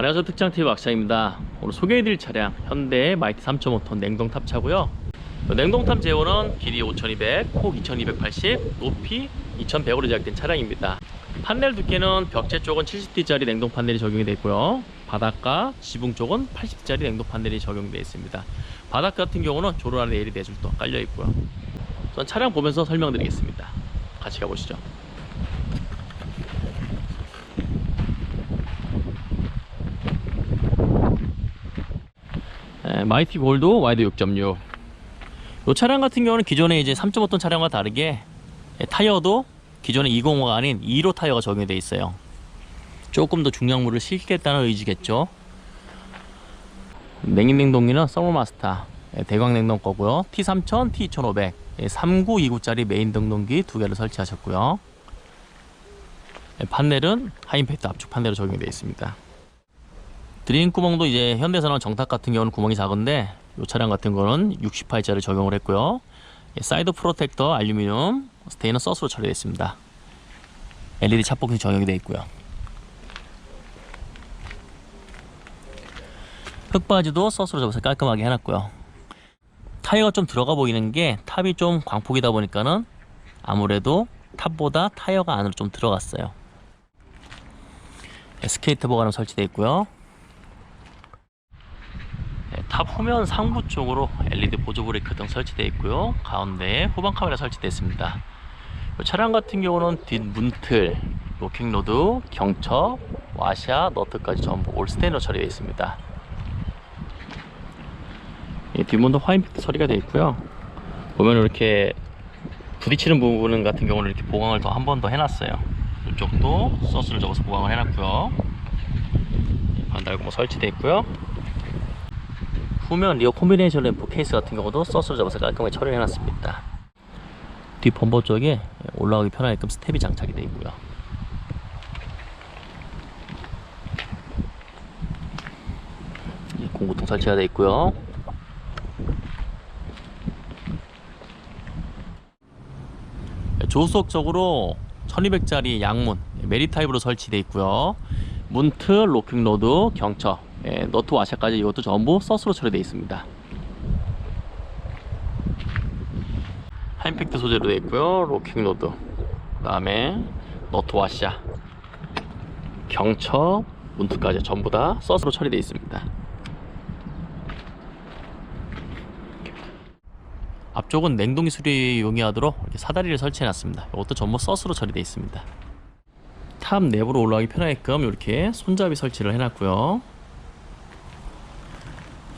안녕하세요 특장TV 박사입니다. 오늘 소개해드릴 차량 현대 마이티 3.5톤 냉동 탑 차고요. 냉동 탑 제원은 길이 5200, 폭 2280, 높이 2100으로 제작된 차량입니다. 판넬 두께는 벽체 쪽은 70D짜리 냉동 판넬이 적용이 되어 있고요. 바닥과 지붕 쪽은 80D짜리 냉동 판넬이 적용되어 있습니다. 바닥 같은 경우는 안에 레일이 4줄 또 깔려 있고요. 우선 차량 보면서 설명드리겠습니다. 같이 가보시죠 마이티 골드 와이드 6.6. 이 차량 같은 경우는 기존에 이제 3.5톤 차량과 다르게 에, 타이어도 기존의 205가 아닌 2로 타이어가 적용이 되어 있어요. 조금 더 중량물을 실겠다는 의지겠죠. 냉인냉동기는 서머마스터 에, 대광냉동 거고요. T3000, T2500, 3929짜리 메인 등동기 두 개를 설치하셨고요. 에, 판넬은 하이임팩트 압축 판넬로 적용이 되어 있습니다. 드림 구멍도 이제 현대에서는 정탁 같은 경우는 구멍이 작은데 이 차량 같은 거는 68짜리 적용을 했고요. 예, 사이드 프로텍터 알루미늄 스테인은 서스로 처리되어 있습니다. LED 찹봉이 적용이 되어 있고요. 흙바지도 서스로 접어서 깔끔하게 해놨고요. 타이어가 좀 들어가 보이는 게 탑이 좀 광폭이다 보니까는 아무래도 탑보다 타이어가 안으로 좀 들어갔어요. 예, 스케이트 보관은 설치되어 있고요. 네, 탑 후면 상부 쪽으로 LED 보조 브레이크 등 설치되어 있고요. 가운데에 후방 카메라 설치되어 있습니다. 이 차량 같은 경우는 뒷 문틀, 로킹 로드, 경첩, 와샤, 너트까지 전부 올 스테인으로 처리되어 있습니다. 이 뒷문도 화이트팩트 처리가 되어 있고요. 보면 이렇게 부딪히는 부분 같은 경우는 이렇게 보강을 더 한 번 더 해놨어요. 이쪽도 서스를 접어서 보강을 해놨고요. 반달고 뭐 설치되어 있고요. 후면 리어 콤비네이션 램프 케이스 같은 경우도 서스를 잡아서 깔끔하게 처리를 해놨습니다. 뒷 범버 쪽에 올라가기 편하게끔 스텝이 장착이 되어 있고요. 공구통 설치가 되어 있고요. 조수석적으로 1200짜리 양문 메리 타입으로 설치되어 있고요. 문트, 로킹 로드, 경첩, 예, 너트 와샤까지 이것도 전부 서스로 처리되어 있습니다. 하임팩트 소재로 되어 있고요. 로킹 로드, 그 다음에 너트 와샤, 경첩, 문트까지 전부 다 서스로 처리되어 있습니다. 앞쪽은 냉동기 수리 용이하도록 이렇게 사다리를 설치해 놨습니다. 이것도 전부 서스로 처리되어 있습니다. 탑 내부로 올라가기 편하게끔 이렇게 손잡이 설치를 해놨고요.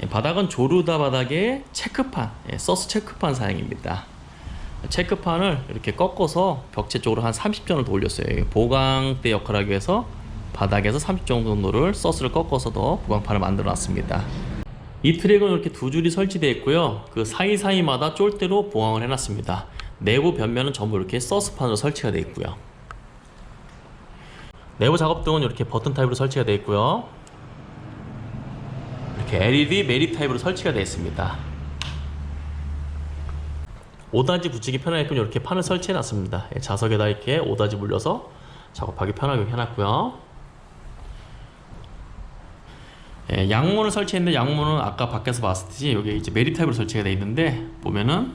예, 바닥은 조르다 바닥에 체크판, 예, 서스 체크판 사용입니다. 체크판을 이렇게 꺾어서 벽체 쪽으로 한 30전을 더 올렸어요. 보강대 역할을 하기 위해서 바닥에서 30 정도를 서스를 꺾어서 더 보강판을 만들어 놨습니다. 이 트랙은 이렇게 두 줄이 설치되어 있고요. 그 사이사이마다 쫄대로 보강을 해놨습니다. 내부 변면은 전부 이렇게 서스판으로 설치가 되어 있고요. 내부 작업등은 이렇게 버튼 타입으로 설치가 되어 있고요. 이렇게 LED 매립 타입으로 설치가 되어 있습니다. 5단지 붙이기 편하게끔 이렇게 판을 설치해 놨습니다. 예, 자석에다 이렇게 5단지 물려서 작업하기 편하게 해놨고요. 예, 양문을 설치했는데 양문은 아까 밖에서 봤듯이 여기 이제 매립 타입으로 설치가 되어 있는데 보면은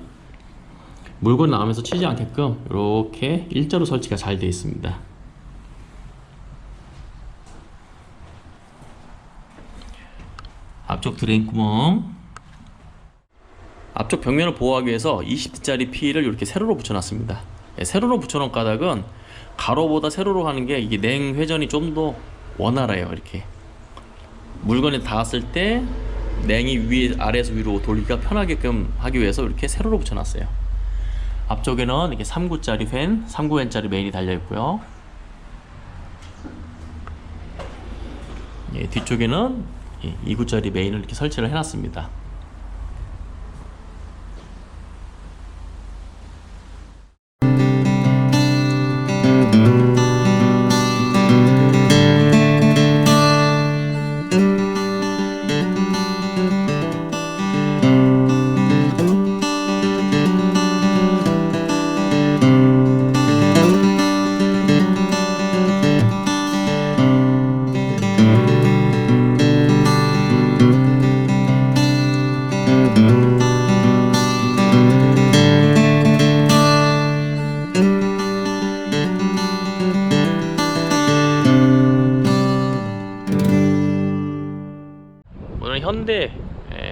물건 나오면서 치지 않게끔 이렇게 일자로 설치가 잘 되어 있습니다. 앞쪽 드레인 구멍. 앞쪽 벽면을 보호하기 위해서 20D짜리 P를 이렇게 세로로 붙여놨습니다. 예, 세로로 붙여놓은 까닭은 가로보다 세로로 하는 게 이게 냉 회전이 좀 더 원활해요 이렇게. 물건이 닿았을 때 냉이 위 아래에서 위로 돌리기가 편하게끔 하기 위해서 이렇게 세로로 붙여놨어요. 앞쪽에는 이렇게 3구짜리 팬, 3구엔짜리 메인이 달려있고요. 예, 뒤쪽에는 2구짜리 메인을 이렇게 설치를 해놨습니다.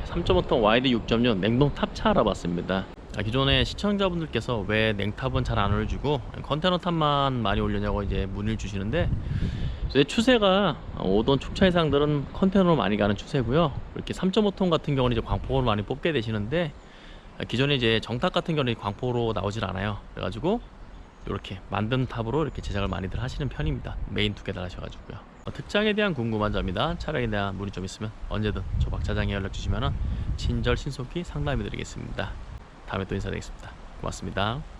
3.5톤 YD 6.6 냉동 탑차 알아봤습니다. 아, 기존에 시청자분들께서 왜 냉탑은 잘 안 올려주고 컨테너 탑만 많이 올려냐고 이제 문의를 주시는데 이제 추세가 5톤 촉차 이상들은 컨테너로 많이 가는 추세고요. 이렇게 3.5톤 같은 경우는 이제 광폭으로 많이 뽑게 되시는데 아, 기존에 이제 정탑 같은 경우는 광폭으로 나오질 않아요. 그래가지고 이렇게 만든 탑으로 이렇게 제작을 많이들 하시는 편입니다. 메인 두 개 달하셔가지고요. 어, 특장에 대한 궁금한 점이나 차량에 대한 문의 좀 있으면 언제든 저 박차장에 연락 주시면 친절 신속히 상담해 드리겠습니다. 다음에 또 인사드리겠습니다. 고맙습니다.